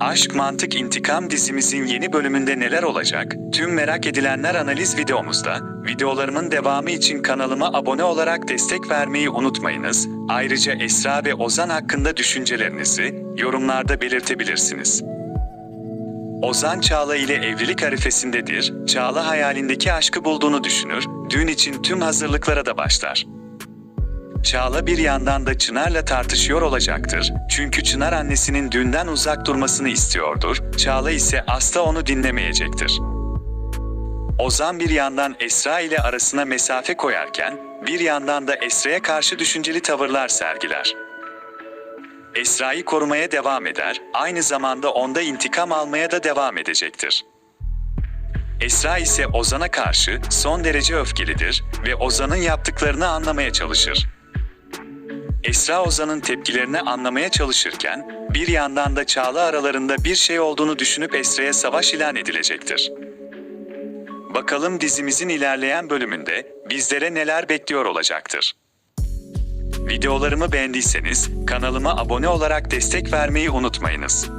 Aşk Mantık İntikam dizimizin yeni bölümünde neler olacak? Tüm merak edilenler analiz videomuzda. Videolarımın devamı için kanalıma abone olarak destek vermeyi unutmayınız. Ayrıca Esra ve Ozan hakkında düşüncelerinizi yorumlarda belirtebilirsiniz. Ozan Çağla ile evlilik arifesindedir. Çağla hayalindeki aşkı bulduğunu düşünür. Düğün için tüm hazırlıklara da başlar. Çağla bir yandan da Çınar'la tartışıyor olacaktır. Çünkü Çınar annesinin düğünden uzak durmasını istiyordur. Çağla ise asla onu dinlemeyecektir. Ozan bir yandan Esra ile arasına mesafe koyarken, bir yandan da Esra'ya karşı düşünceli tavırlar sergiler. Esra'yı korumaya devam eder, aynı zamanda onda intikam almaya da devam edecektir. Esra ise Ozan'a karşı son derece öfkelidir ve Ozan'ın yaptıklarını anlamaya çalışır. Esra Ozan'ın tepkilerini anlamaya çalışırken, bir yandan da Çağla aralarında bir şey olduğunu düşünüp Esra'ya savaş ilan edilecektir. Bakalım dizimizin ilerleyen bölümünde bizlere neler bekliyor olacaktır. Videolarımı beğendiyseniz kanalıma abone olarak destek vermeyi unutmayınız.